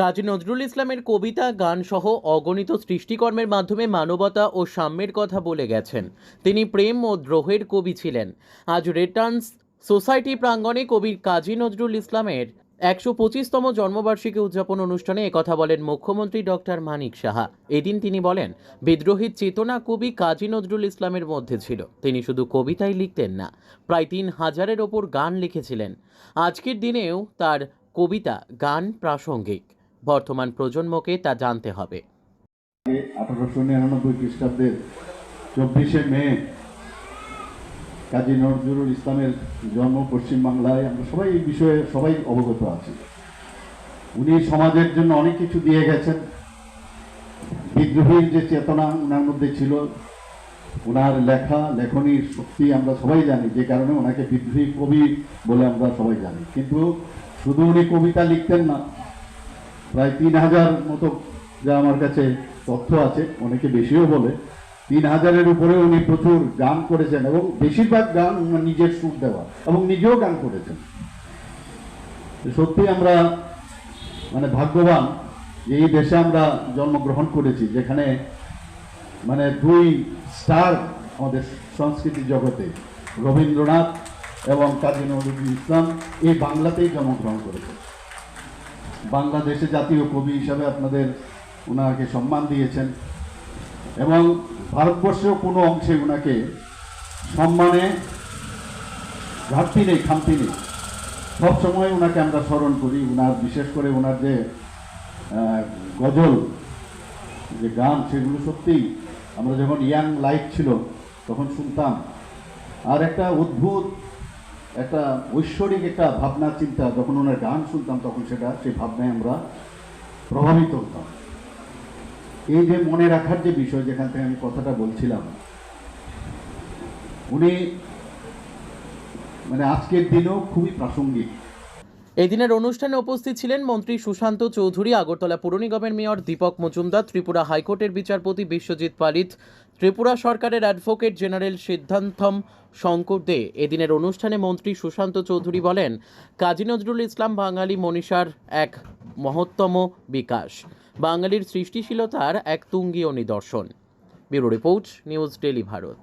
কাজী নজরুল ইসলামের কবিতা, গান সহ অগণিত সৃষ্টিকর্মের মাধ্যমে মানবতা ও সাম্যের কথা বলে গেছেন। তিনি প্রেম ও দ্রোহের কবি ছিলেন। আজ রিটার্নস সোসাইটি প্রাঙ্গণে কবি কাজী নজরুল ইসলামের একশো পঁচিশতম জন্মবার্ষিকী উদযাপন অনুষ্ঠানে একথা বলেন মুখ্যমন্ত্রী ডক্টর মানিক সাহা। এদিন তিনি বলেন বিদ্রোহীর চেতনা কবি কাজী নজরুল ইসলামের মধ্যে ছিল। তিনি শুধু কবিতাই লিখতেন না, প্রায় তিন হাজারের ওপর গান লিখেছিলেন। আজকের দিনেও তার কবিতা, গান প্রাসঙ্গিক। বর্তমান প্রজন্মকে তা জানতে হবে। আঠারোশো নিরানব্বই খ্রিস্টাব্দের চব্বিশে মে, কাজী নজরুল ইসলামের জন্ম পশ্চিমবাংলায়। আমরা সবাই এই বিষয়ে সবাই অবগত আছি। উনি সমাজের জন্য অনেক কিছু দিয়ে গেছেন। বিদ্রোহীর যে চেতনা ওনার মধ্যে ছিল ওনার লেখা লেখনীর শক্তি আমরা সবাই জানি, যে কারণে ওনাকে বিদ্রোহী কবি বলে আমরা সবাই জানি। কিন্তু শুধু উনি কবিতা লিখতেন না প্রায় তিন হাজার মতো যা আমার কাছে তথ্য আছে, অনেকে বেশিও বলে। তিন হাজারের উপরে উনি প্রচুর গান করেছেন এবং বেশিরভাগ গান নিজের সুর দেওয়া এবং নিজেও গান করেছেন। সত্যি আমরা মানে ভাগ্যবান যে এই দেশে আমরা জন্মগ্রহণ করেছি, যেখানে মানে দুই স্টার আমাদের সংস্কৃতি জগতে, রবীন্দ্রনাথ এবং কাজী নজরুল ইসলাম, এই বাংলাতেই জন্মগ্রহণ করেছে বাংলাদেশে জাতীয় কবি হিসাবে আপনাদের ওনাকে সম্মান দিয়েছেন এবং ভারতবর্ষেও কোনো অংশে ওনাকে সম্মানে ঘাটতি নেই, খামতি নেই। সবসময় ওনাকে আমরা স্মরণ করি ওনার বিশেষ করে ওনার যে গজল, যে গান, সেগুলো সত্যিই আমরা যখন ইয়াং লাইফ ছিল, তখন শুনতাম। আর একটা অদ্ভুত একটা ঐশ্বরিক একটা ভাবনা চিন্তা, যখন ওনার গান শুনতাম, তখন সেটা, সেই ভাবনায় আমরা প্রভাবিত হতাম। এই যে মনে রাখার যে বিষয়, যেখান থেকে আমি কথাটা বলছিলাম, উনি মানে আজকের দিনেও খুবই প্রাসঙ্গিক। এদিনের অনুষ্ঠানে উপস্থিত ছিলেন মন্ত্রী সুশান্ত চৌধুরী, আগরতলা পুর নিগমের মেয়র দীপক মজুমদার, ত্রিপুরা হাইকোর্টের বিচারপতি বিশ্বজিৎ পালিত ত্রিপুরা সরকারের অ্যাডভোকেট জেনারেল সিদ্ধান্তম শঙ্কর দে এদিনের অনুষ্ঠানে মন্ত্রী সুশান্ত চৌধুরী বলেন, কাজী নজরুল ইসলাম বাঙালি মনীষার এক মহত্তম বিকাশ। বাঙালির সৃষ্টিশীলতার এক তুঙ্গীয় নিদর্শন। Bureau report, news daily Bharat.